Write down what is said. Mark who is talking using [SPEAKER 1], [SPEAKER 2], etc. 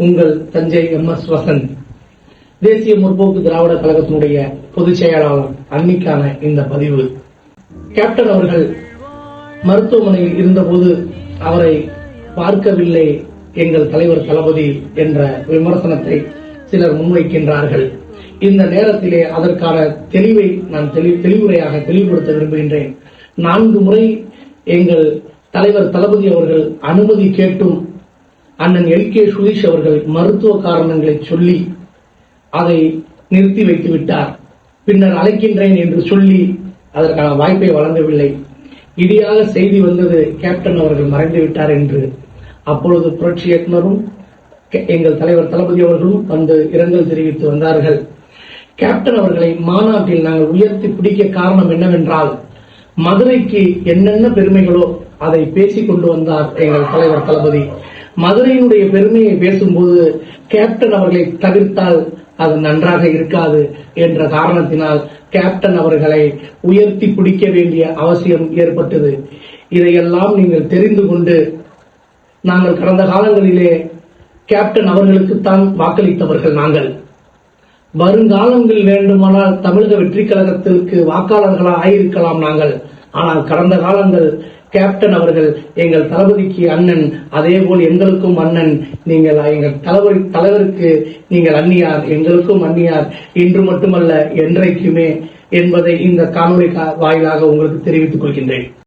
[SPEAKER 1] உங்கள் Thanjai M S Vasanth. தேசிய முற்போக்கு திராவிட கழகத்தினுடைய பொதுச் செயலாளர் அன்னிக்கான இந்த பதிவு. கேப்டன் அவர்கள் மருத்துவமனையில் இருந்தபோது அவரை பார்க்கவில்லை எங்கள் தலைவர் தளபதி என்ற விமர்சனத்தை சிலர் முன்வைக்கின்றார்கள். இந்த நேரத்திலே அதற்கான தெளிவை நான் தெளி- தெளிவுரையாக தெளிவுபடுத்த விரும்புகின்றேன். நான்கு முறை எங்கள் தலைவர் தளபதி அவர்கள் அனுமதி கேட்டும் அண்ணன் எல் கே சுதீஷ் அவர்கள் மருத்துவ காரணங்களை சொல்லி அதை நிறுத்தி வைத்து விட்டார் பின்னர் அழைக்கின்றேன் என்று சொல்லி அதற்கான வாய்ப்பை வழங்கவில்லை. இடியாக செய்தி வந்தது கேப்டன் அவர்கள் மறைந்து விட்டார் என்று. அப்பொழுது புரட்சி இயக்குனரும் எங்கள் தலைவர் தளபதி அவர்களும் வந்து இரங்கல் தெரிவித்து வந்தார்கள். கேப்டன் அவர்களை மாநாட்டில் நாங்கள் உயர்த்தி பிடிக்க காரணம் என்னவென்றால் மதுரைக்கு என்னென்ன பெருமைகளோ அதை பேசிக் கொண்டு வந்தார் எங்கள் தலைவர் தளபதி. மதுரையினுடைய பெருமையை பேசும்போது கேப்டன் அவர்களை தவிர்த்தால் அது நன்றாக இருக்காது என்ற காரணத்தினால் கேப்டன் அவர்களை உயர்த்தி பிடிக்க வேண்டிய அவசியம் ஏற்பட்டது. இதையெல்லாம் நீங்கள் தெரிந்து கொண்டு நாங்கள் கடந்த காலங்களிலே கேப்டன் அவர்களுக்குத்தான் வாக்களித்தவர்கள் நாங்கள். வருங்காலங்களில் வேண்டுமானால் தமிழக வெற்றி கழகத்திற்கு வாக்காளர்களாக ஆயிருக்கலாம் நாங்கள். ஆனால் கடந்த காலங்கள் கேப்டன் அவர்கள் எங்கள் தளபதிக்கு அண்ணன் அதே போல் எங்களுக்கும் அண்ணன் நீங்கள் எங்கள் தலைவர் தலைவருக்கு நீங்கள் அந்நியார் எங்களுக்கும் அந்நியார் இன்று மட்டுமல்ல என்றைக்குமே என்பதை இந்த காணொலி வாயிலாக உங்களுக்கு தெரிவித்துக் கொள்கின்றேன்.